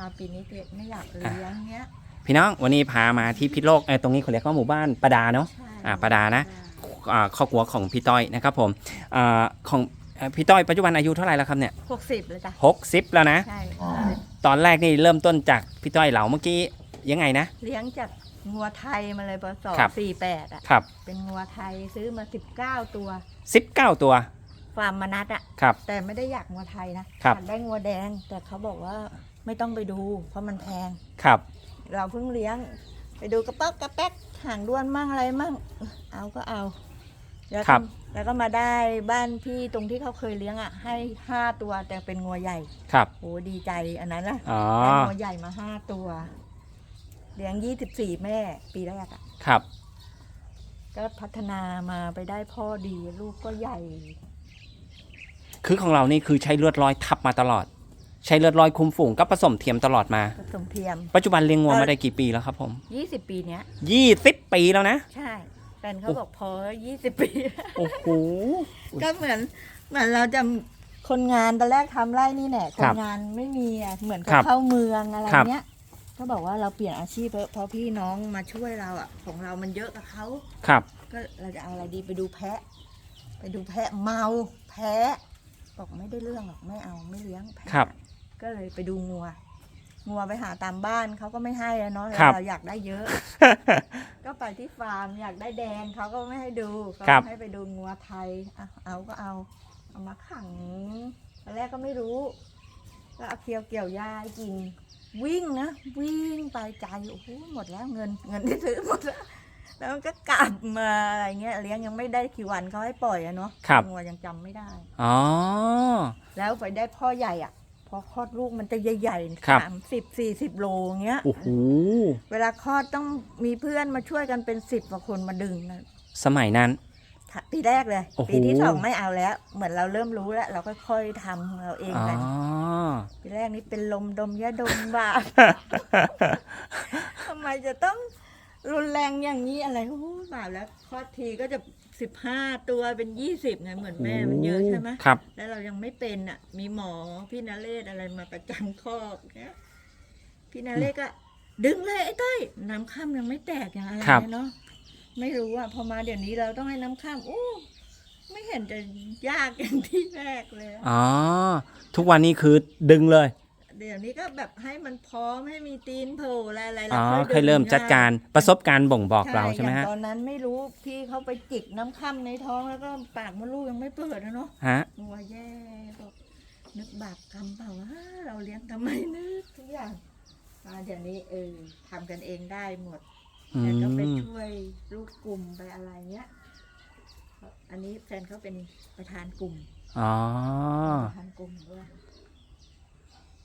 มาปีนี้เกดไม่อยากเลี้ยงเงี้ยพี่น้องวันนี้พามาที่พิษณุโลกเออตรงนี้เขาเรียกว่าหมู่บ้านประดาเนาะใช่อ่าประดานะอ่าครอบครัวของพี่ต้อยนะครับผมอ่าของเอ่อพี่ต้อยปัจจุบันอายุเท่าไหร่แล้วครับเนี่ยหกสิบเลยจ้ะหกสิบแล้วนะใช่ตอนแรกนี่เริ่มต้นจากพี่ต้อยเหลาเมื่อกี้ยังไงนะ เลี้ยงจากงัวไทยมาเลยปศครับสี่แปดอะครับเป็นงัวไทยซื้อมาสิบเก้าตัวสิบเก้าตัวฟาร์มมนัดอะครับแต่ไม่ได้อยากงัวไทยนะครับอยากได้งัวแดงแต่เขาบอกว่า ไม่ต้องไปดู เพราะมันแพง ครับ เราเพิ่งเลี้ยง ไปดูกระป๊อกกระแป๊กห่างด้วนมั่งอะไรมั่ง เอาก็เอา แล้วก็ครับแล้วก็มาได้บ้านพี่ตรงที่เขาเคยเลี้ยงอะ ให้ห้าตัวแต่เป็นงัวใหญ่ครับโอ้ดีใจอันนั้นนะอ๋อได้งัวใหญ่มาห้าตัว เลี้ยงยี่สิบสี่แม่ปีแรกอะ ครับ ก็พัฒนามาไปได้พ่อดีลูกก็ใหญ่ คือของเรานี่คือใช้เลือดลอยทับมาตลอด ใช้เลือดลอยคุมฝูงก็ผสมเทียมตลอดมา ผสมเทียม ปัจจุบันเลี้ยงงัวมาได้กี่ปีแล้วครับผมยี่สิบปีเนี้ยยี่สิบปีแล้วนะ ใช่แฟนเขาบอกพอยี่สิบปี โอ้โห ก็เหมือนเหมือนเราจะคนงานตอนแรกทำไร่นี่แหละคครันบงานไม่มีอะเหมือนกับครับเข้าเมืองอะไรครับเนี้ยก็บอกว่าเราเปลี่ยนอาชีพเพราะเพราะพี่น้องมาช่วยเราอะ ของเรามันเยอะกับเขาครับ ก็เราจะเอาอะไรดีไปดูแพะ ไปดูแพะเมาแพะบอกไม่ได้เรื่องหรอกไม่เอาไม่เลี้ยงแพะครับ ก็เลยไปดูงัว งัวไปหาตามบ้านเขาก็ไม่ให้อะเนาะครับ เราอยากได้เยอะ ก็ไปที่ฟาร์มอยากได้แดงเขาก็ไม่ให้ดูเขาครับ ให้ไปดูงัวไทยอะเอาก็เอา เอามาขังตอนแรกก็ไม่รู้ก็เอาเคียวเกี่ยวหญ้าให้กิน วิ่งนะวิ่งไปใจโอ้โหหมดแล้วเงินเงินที่ซื้อหมดแล้ว แล้วมันก็กลับมาอะไรเงี้ยเลี้ยงยังไม่ได้กี่วันเขาให้ปล่อยอะเนาะครับ งัวยังจำไม่ได้ อ๋อ แล้วไปได้พ่อใหญ่อะ พอคลอดลูกมันจะใหญ่ครับๆสามสิบสี่สิบโลเงี้ย โอ้โหเวลาคลอดต้องมีเพื่อนมาช่วยกันเป็นสิบกว่าคนมาดึงนะสมัยนั้นถ้าปีแรกเลย โอ้โห ปีที่สองไม่เอาแล้ว เหมือนเราเริ่มรู้แล้ว เราค่อยๆทำของเราเองอ๋อ กัน ปีแรกนี้เป็นลมดมยาดมบ้า ทำไมจะต้องรุนแรงอย่างนี้อะไรโอ้โหบาปแล้วคลอดทีก็จะ สิบห้าตัวเป็นยี่สิบไงเหมือนแม่มันเยอะใช่ไหมครับ แล้วเรายังไม่เป็นอะ มีหมอพี่นเรศอะไรมาประจำข้อกเนี้ยพี่นเรศก็ ดึงเลยไอ้เต้ยน้ำข้ามยังไม่แตกอย่างอะไรครับเนาะไม่รู้อะพอมาเดี๋ยวนี้เราต้องให้น้ำข้ามโอ้ไม่เห็นจะยากอย่างที่แรกเลยอะอ๋อ ทุกวันนี้คือดึงเลย เดี๋ยวนี้ก็แบบให้มันพร้อมให้มีตีนโผล่อะไรอะไรอ๋อแล้วเคยเริ่มจัดการประสบการณ์บ่งบอกเราใช่ไหมอย่าฮะงตอนนั้นไม่รู้พี่เขาไปจิกน้ำข้ามในท้องแล้วก็ปากมดลูกยังไม่เปิดนะเนาะฮะหัวแย่บอกนึกบาปกรรมเปล่าวะเราเลี้ยงทำไมนึกทุกอย่างมาเดี๋ยวนี้เออทำกันเองได้หมดอืแล้วก็ไปมช่วยลูกกลุ่มไปอะไรเงี้ยอันนี้แฟนเขาเป็นประธานกลุ่มอ๋อประธานกลุ่มด้วย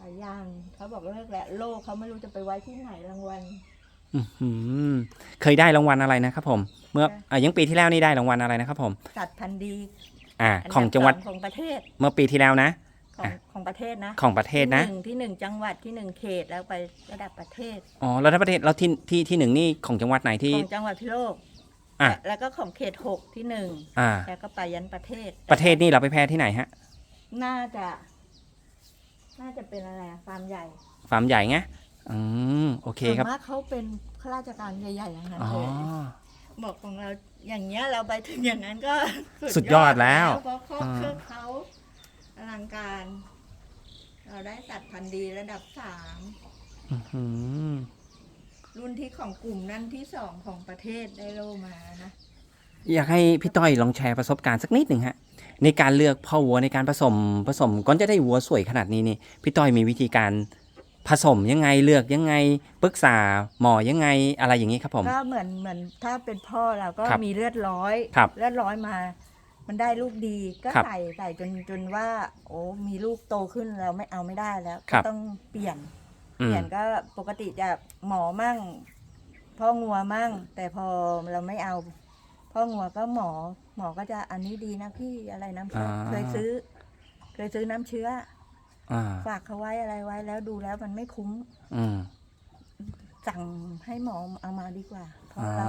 หลายอย่างเขาบอกเลิกแล้วโลกเขาไม่รู้จะไปไว้ที่ไหนรางวัลอื้อหือเคยได้รางวัลอะไรนะครับผม เมื่ออะยังปีที่แล้วนี่ได้รางวัลอะไรนะครับผม สัตว์พันธุ์ดีอ่านดับของจังหวัดสของประเทศเมื่อปีที่แล้วนะ ของอะของประเทศนะของประเทศนะ ที่หนึ่งที่หนึ่งจังหวัดที่หนึ่งเขตแล้วไประดับประเทศอ๋อ แล้วถ้าประเทศเราที่ที่ที่หนึ่งนี่ของจังหวัดไหนที่ ของจังหวัดพิโลกอะ และแล้วก็ของเขตหกที่หนึ่งอ่า แล้วก็ไปยันประเทศ ประเทศนี่เราไปแพ้ที่ไหนฮะ น่าจะ น่าจะเป็นอะไรอะฟาร์มใหญ่ฟาร์มใหญ่ไงอืมโอเคครับส่วนมากเขาเป็นข้าราชการใหญ่ๆอย่างนั้นอ๋อ เลยบอกของเราอย่างเงี้ยเราไปถึงอย่างนั้นก็สุดยอดแล้วเพราะครอบอ่า เครื่องเขาอลังการ เราได้สัตว์พันธุ์ดีระดับสามอื้อหือรุ่นที่ของกลุ่มนั้นที่สองของประเทศได้โลมานะ อยากให้พี่ต้อยลองแชร์ประสบการณ์สักนิดหนึ่งฮะ ในการเลือกพ่อวัวในการผสมผสมก่อนจะได้วัวสวยขนาดนี้นี่พี่ต้อยมีวิธีการผสมยังไงเลือกยังไงปรึกษาหมอยังไงอะไรอย่างนี้ครับผม ก็เหมือนเหมือนถ้าเป็นพ่อเราก็ครับมีเลือดร้อยครับเลือดร้อยมา มันได้ลูกดีก็ครับใส่ใส่จนจนว่า โอ้มีลูกโตขึ้นเราไม่เอาไม่ได้แล้วครัก็บต้องเปลี่ยนอืเปมลี่ยนก็ปกติจะหมอมั่งพ่องัวมั่ง แต่พอเราไม่เอา พ่องัวก็หมอ หมอก็จะอันนี้ดีนะพี่อะไรน้ำเชื้ออา เคยซื้อ เคยซื้อน้ำเชื้อ อ่า ฝากเขาไว้อะไรไว้แล้วดูแล้วมันไม่คุ้มอืมสั่งให้หมอเอามาดีกว่าเพราะอ๋อเรา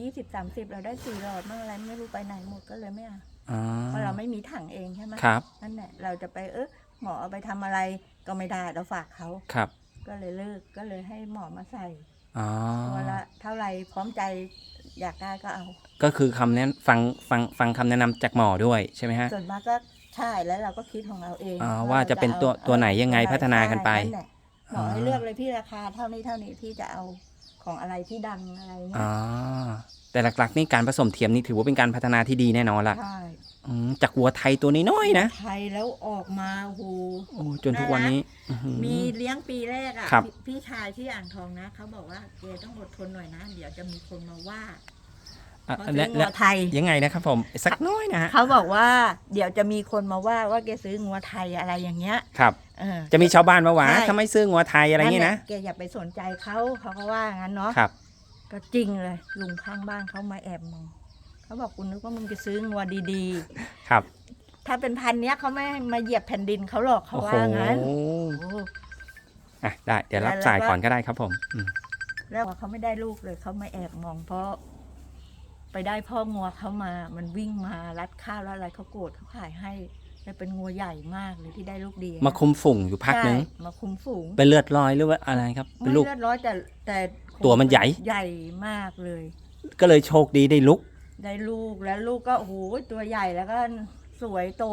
ยี่สิบสามสิบเราได้สี่หลอดมั่งอะไรไม่รู้ไปไหนหมดก็เลยไม่เอาอ๋อเพราะเราไม่มีถังเองใช่ไหมครับ นั่นแหละเราจะไปเออหมอเอาไปทำอะไรก็ไม่ได้เราฝากเขาครับก็เลยเลิกก็เลยให้หมอมาใส่อ๋อตัวละเท่าไหรพร้อมใจ อยากได้ก็เอา ก็คือคำแนะฟังฟังฟังคำแนะนำจากหมอด้วยใช่ไหมฮะ ส่วนมากก็ใช่แล้วเราก็คิดของเราเองอ่าว่าจะเป็นตัวอาตัวไหนยังไงอะรพัฒนากันไปใช่แหละหมอให้เลือกเลยพี่ราคาเท่านี้เท่านี้พี่จะเอาของอะไรที่ดังอะไรเงี้อ๋ยอแต่หลักๆนี่การผสมเทียมนี่ถือว่าเป็นการพัฒนาที่ดีแน่นอนละใช่อืมจากวัวไทยตัวน้อยๆนะ ไทยแล้วออกมาโอ้โหโอ้ จนทุกวันนี้อื้อหือมีเลี้ยงปีแรกอะ ครับพี่พี่ชายที่อ่างทองนะเขาบอกว่าเกต้องอดทนหน่อยนะ เดี๋ยวจะมีคนมาว่าอะเพราะและซื้องัและวไทย ยังไงนะครับผมสักน้อยนะฮะเขาบอกว่าเดี๋ยวจะมีคนมาว่าว่าแกซื้องัวไทยอะไรอย่างเงี้ยครับ เออ จะมีชาวบ้านมาหวาใช่ ทำไมซื้องัวไทยอะไรอย่างงี้นะแหลแกอย่าไปสนใจเขาเขาก็ว่างั้นเนาะครับ ก็จริงเลยลุงข้างบ้านเขามาแอบมองเขาบอกคุณนึกว่ามึงจะซื้องัวดีครับ ๆ ถ้าเป็นพันเนี้ยเขาไม่มาเหยียบแผ่นดินเขาหรอกเขาโอ้โหว่างั้นโอ้อะได้เดี๋ยวรับแล้วสายแล้วก่อนก็ได้ครับผมอืมแล้วเขาไม่ได้ลูกเลยเขามาแอบมองเพราะ ไปได้พ่องัวเขามา มันวิ่งมารัดข้าวแล้วอะไรเขาโกรธเขาขายให้แล้วเป็นงัวใหญ่มากเลยที่ได้ลูกดีมาคุมฝูงอยู่พักนึงใช่มาคุมฝูงเป็นเลือดลอยหรือว่าอะไรครับเป็ไม่นลูก เลือดร้อยแต่แต่ตัวมันใหญ่ ใหญ่มากเลย ก็เลยโชคดีได้ลุก ได้ลูกแล้วลูกก็โอ้โหตัวใหญ่แล้วก็ สวยโต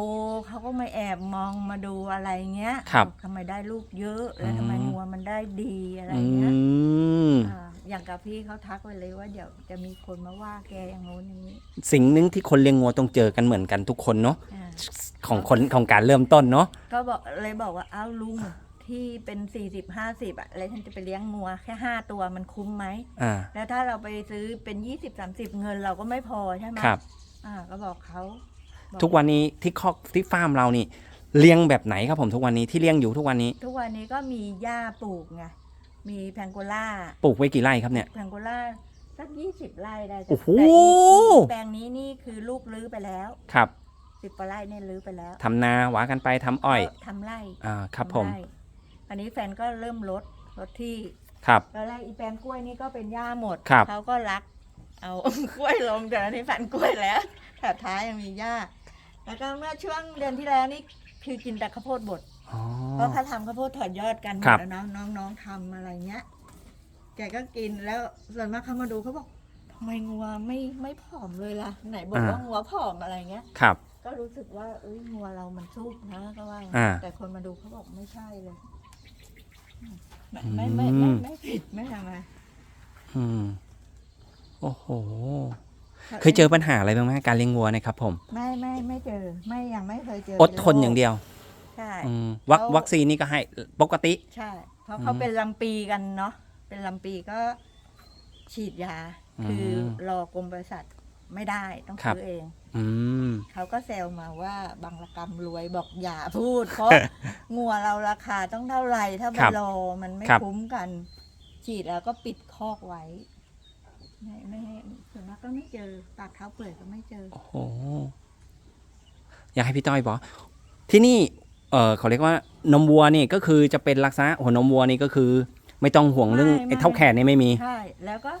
เขาก็มาแอบมองมาดูอะไรเงี้ยครับทำไมได้ลูกเยอะ แล้วทำไมอืมงัวมันได้ดีอะไรอืเงี้ยมอ่าอย่างกับพี่เขาทักไว้เลยว่าเดี๋ยวจะมีคนมาว่าแกอย่างโน้นอย่างนี้ สิ่งหนึ่งที่คนเลี้ยงงัวต้องเจอกันเหมือนกันทุกคนเนาะอ่าของคนของการเริ่มต้นเนาะก็บอกเลยบอกว่าอ้าวลุงที่เป็นสี่สิบห้าสิบอะแล้วฉันจะไปเลี้ยงงัวแค่ห้าตัวมันคุ้มไหมอ่าแล้วถ้าเราไปซื้อเป็นยี่สิบสามสิบเงินเราก็ไม่พอใช่ไหมครับอ่าก็บอกเขาบอก ทุกวันนี้ที่คอกที่ฟาร์มเรานี่เลี้ยงแบบไหนครับผมทุกวันนี้ที่เลี้ยงอยู่ทุกวันนี้ ทุกวันนี้ก็มีหญ้าปลูกไงมีแพงโกล่าปลูกไว้กี่ไร่ครับเนี่ย แพงโกล่าสักยี่สิบไร่ได้จ้ะโอ้โหแต่อีกแปลงนี้นี่คือลูกลื้อไปแล้วครับสิบกว่าไร่เนี่ยลื้อไปแล้วทำนาหวากันไปทำอ้อยก็ทำไร่อ่าครับทำผมไร่อันนี้แฟนก็เริ่มลดลดที่ครับ แล้วแรกอีแปลงกล้วยนี่ก็เป็นหญ้าหมดครับ เขาก็รัก เอา กล้วยลงแต่อันนี้แฟนกล้วยแล้วแถบท้ายยังมีหญ้า แล้วก็เมื่อช่วงเดือนที่แล้วนี่คือกินแต่ข้าวโพดบด อ๋อ เพราะเขาทำข้าวโพดถอดยอดกันหมครัดบแล้วเนาะน้องๆทำอะไรเงี้ย แกก็กินแล้วส่วนมากเขามาดูเขาบอกทำไมงัวไม่ไม่ผอมเลยล่ะ ไหนบอกว่างัวผอมอะไรเงี้ย ครับ ก็รู้สึกว่าเอ้ยงัวเรามันสู้นะก็ว่าอ่าแต่คนมาดูเขาบอกไม่ใช่เลยไม่ไม่ไม่ไม่ไม่ผิดไม่ทำไมอืม โอ้โห เคยเจอปัญหาอะไรบ้างไหมการเลี้ยงวัวเนะครับผม ไม่ไม่ไม่เจอ ไม่ยังไม่เคยเจออดทนอย่างเดียวใช่อืมวัคเขาวัคซีนนี่ก็ให้ปกติ ใช่ เพราะเขาอืมเป็นลำปีกันเนาะเป็นลำปีก็ฉีดยา คืออมรอกรมบริษัทไม่ได้ต้องครับ ซื้อเอง อืม เขาก็แซวมาว่าบางระกรรมรวยบอกอย่าพูด เพราะ งัวเราราคาต้องเท่าไหร่ถ้าไปครับรอมันไม่ครับ คุ้มกัน ฉีดแล้วก็ปิดคอกไว้ ไม่ไม่ให้ส่วนมากก็ไม่เจอปากเท้าเปื่อยก็ไม่เจอ โอ้โห อยากให้พี่ต้อยบอกที่นี่ เออเขาเรียกว่านมวัวนี่ก็คือจะเป็นลักษณะหัวนมวัวนี่ก็คือ ไม่ต้องห่วงเรื่องไม่ไอ้ไม่เท่าแขนนี่ไม่มี ใช่ แล้วก็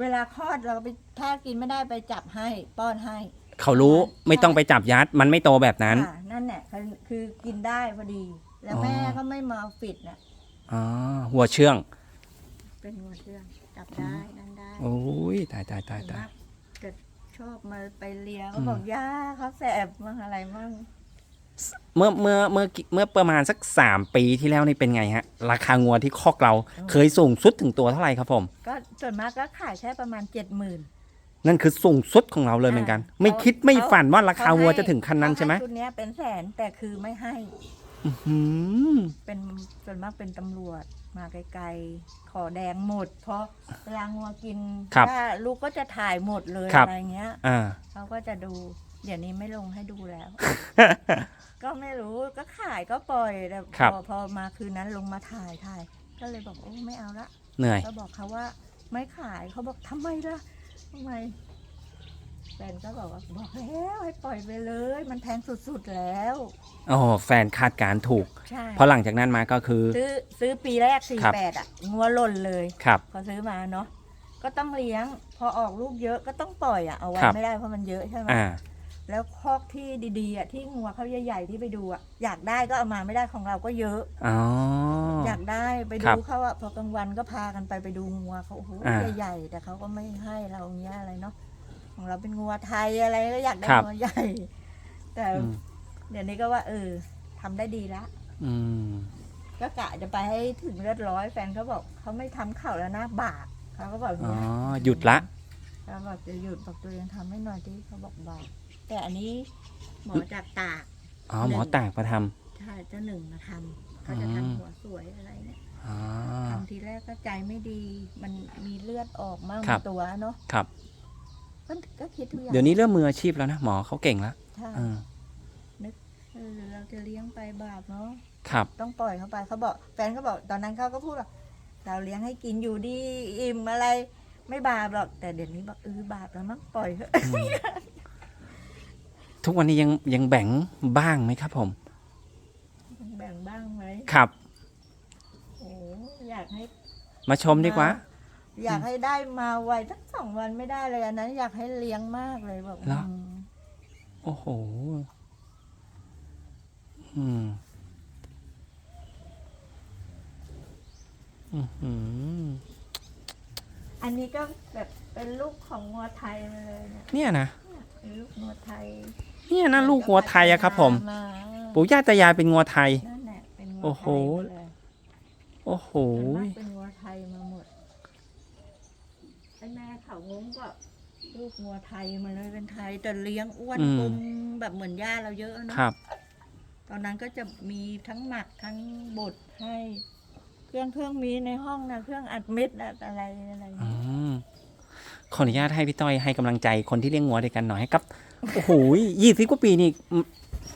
เวลาคลอดเราไปถ้ากินไม่ได้ไปจับให้ป้อนให้ เขารู้ใช่ไม่ต้องไปจับยัด มันไม่โตแบบนั้น อ่านั่นแหละคือคือกินได้พอดี แล้วอ๋อ แม่ก็ไม่มาฟิตน่ะ อ๋อหัวเชื่อง เป็นหัวเชื่องจับได้นั่นได้ โอ้ยตายตายตายส่วนตายมากจะชอบมาไปเลียอืเขามบอกย่าเขาแสบมั่งอะไรมั่งเมื่อเมื่อเมื่อเมื่อประมาณสักสามปีที่แล้วนี่เป็นไงฮะ ราคางัวที่คอกเราเคยสูงสุดถึงตัวเท่าไหร่ครับผม ก็ส่วนมากก็ขายแค่ประมาณเจ็ดหมื่นนั่นคือสูงสุดของเราเลยเหมือนกันอ่าไม่เขาคิดไม่เขาฝันว่าราคาเขาให้วัวจะถึงขั้นนั้นใช่ไหมชุดเนี้ยเป็นแสนแต่คือไม่ให้ อื้อหือเป็นส่วนมากเป็นตำรวจมาไกลๆ ขอแดงหมด เพราะเวลางัวกินครับถ้าลูกก็จะถ่ายหมดเลยครับ อะไรเงี้ยอ่า เขาก็จะดู เดี๋ยวนี้ไม่ลงให้ดูแล้ว ก็ไม่รู้ก็ขายก็ปล่อยแต่ครับ พอพอมาคืนนั้นลงมาถ่ายถ่าย ก็เลยบอกโอ้ไม่เอาละ เหนื่อย ก็บอกเขาว่าไม่ขายเขาบอกทำไมล่ะทำไมแฟ นก็บอกว่าบอกแล้วให้ปล่อยไปเลย มันแพงสุดๆแล้วอ๋อแฟนคาดการณ์ถูก ใช่เพราะหลังจากนั้นมาก็คือ ซื้อซื้อปีแรกสี่ครับแปดอะงัวหล่นเลย ครับ พอซื้อมาเนาะก็ต้องเลี้ยง พอออกลูกเยอะก็ต้องปล่อยอะเอาไว้ครับ ไม่ได้เพราะมันเยอะใช่ไหมอ่า แล้วคอกที่ดีๆอะที่งัวเขาใหญ่ๆที่ไปดูอะอยากได้ก็เอามาไม่ได้ของเราก็เยอะ อ๋อ อยากได้ไปครัดูบเขาอะพอกลางวันก็พากันไปไปดูงัวเขาโอ้โหอ่า ใหญ่ๆแต่เขาก็ไม่ให้เราเงี้ยอะไรเนาะ ของเราเป็นงัวไทยอะไรก็อยากได้ครับงัวใหญ่ แต่อืม เดี๋ยวนี้ก็ว่าเออทำได้ดีละ อืม ก็กะจะไปให้ถึงเลือดร้อยแฟนเขาบอกเขาไม่ทำเข่าแล้วนะบาปเขาก็บอกอ๋อเนี้ยหยุดละ เขาบอกจะหยุดบอกตัวเองทำให้หน่อยที่เขาบอกบาปแต่อันนี้หมอจากตาก อ๋อ หมอตากมาทใช่เจ้าหนึ่งมาทำเขาจะอืมทำหัวสวยอะไรเนี่ยำอ๋อ ทำทีแรกก็ใจไม่ดี มันมีเลือดออกมากครับ ในตัวเนาะครับ ก็ก็คิดทุกอย่างเดี๋ยวนี้เริ่มมืออาชีพแล้วนะหมอเขาเก่งแล้วใช่อืมเออเราจะเลี้ยงไปบาปเนาะครับ ต้องปล่อยเขาไปเขาบอกแฟนเขาบอกตอนนั้นเขาก็พูดว่าเราเลี้ยงให้กินอยู่ดีอิ่มอะไร ไม่บาปหรอกแต่เดี๋ยวนี้บอกเออบาปแล้วมั้งปล่อยเถอะอืม ทุกวันนี้ยังยังแบ่งบ้างไหมครับผม แบ่งบ้างไหมครับ โอ้อยากให้มาชมดีกว่า อยากให้ได้มาไวทั้งสองวันไม่ได้เลยอันนั้น อยากให้เลี้ยงมากเลยบอกเหรออื มโอ้โห อืม อือหือ อันนี้ก็แบบเป็นลูกของงัวไทยมาเลยเนี่ยเนี่ยนะเป็นลูกงัวไทยเนี่ยนะลูกวัวไทยอะครับผมมาปู่ย่าตายายเป็นงัวไทย นั่นแหละเป็นงัวโอ้โหไทยมาเลยโอ้โห ส่วนมากเป็นงัวไทยมาหมดไอ้แม่เขา งงก็ลูกงัวไทยมาเลยเป็นไทยแต่เลี้ยงอ้วนอืม กลมแบบเหมือนย่าเราเยอะเนอะครับ ตอนนั้นก็จะมีทั้งหมักทั้งบดให้ เครื่องเครื่องมีในห้องนะเครื่องอัดเม็ดอะอะไรอะไรอืมขออนุญาตให้พี่ต้อยให้กำลังใจคนที่เลี้ยงงัวด้วยกันหน่อยให้กับ โอ้โหยี่สิบกว่าปีนี่อืม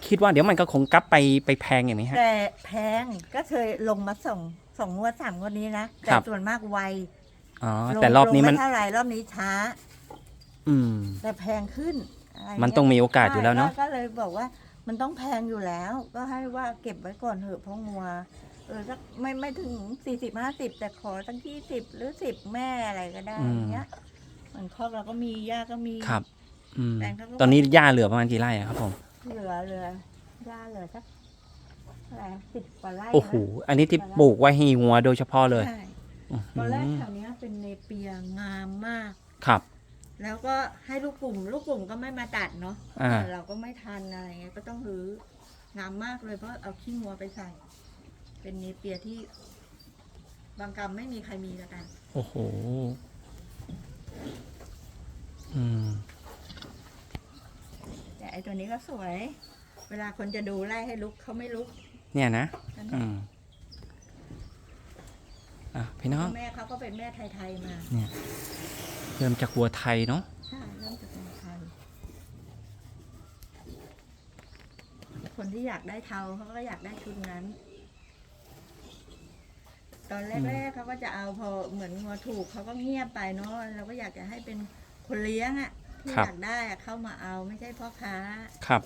คิดว่าเดี๋ยวมันก็คงกลับไปไปแพงอย่างนี้ฮะ แต่แพงก็เคยลงมาส่งสองงวดสามงวดนี้นะแต่ครับ ส่วนมากไว อ๋อ ลงแต่รอบนี้มัน ลงไเท่าไหร่รอบนี้ช้า อืม แต่แพงขึ้นอะไรมันเยต้องมีโอกาสอยู่แล้วเนาะ ใช่ก็เลยบอกว่ามันต้องแพงอยู่แล้ว ก็ให้ว่าเก็บไว้ก่อนเถอะเพราะงัวเออสักไม่ไม่ถึงสี่สิบห้าสิบแต่ขอตั้งที่สิบหรือสิบแม่อะไรก็ได้อืม อย่างเงี้ยเหมือนครอบเราก็มีย่าก็มี ครับ อืมแฟนเขาก็ ตอนนี้หญ้าเหลือประมาณกี่ไร่อะครับผม เหลือเหลือย่าเหลือสักอะไรสิบกว่าไร่โอ้โหนะอันนี้ที่ปลูกไว้ให้งัวโดยเฉพาะเลย ใช่อื้อ ตอนแรกหือแถวเนี้ยเป็นเนเปียงามมาก ครับ แล้วก็ให้ลูกกลุ่ม ลูกกลุ่มก็ไม่มาตัดเนาะอ่า แต่เราก็ไม่ทันอะไรเงี้ยก็ต้องรื้องามมากเลยเพราะเอาขี้งัวไปใส่ เป็นเนเปียที่ บางกรรมไม่มีใครมีแล้วกัน โอ้โห อืม แต่ไอตัวนี้ก็สวย เวลาคนจะดูไล่ให้ลุกเขาไม่ลุกเนี่ยนะนั่นอืม อะพี่น้องแม่เขาก็เป็นแม่ไทยๆมาเริ่มจากวัวไทยเนาะใช่เริ่มจากเป็นไทย คนที่อยากได้เทาเขาก็อยากได้ชุดนั้น ตอนแรกๆเขาก็จะเอาพอเหมือนงัวถูกเขาก็เงียบไปเนาะเราก็อยากจะให้เป็นคนเลี้ยงอะที่ครับอยากได้อะเข้ามาเอาไม่ใช่พ่อค้าครับ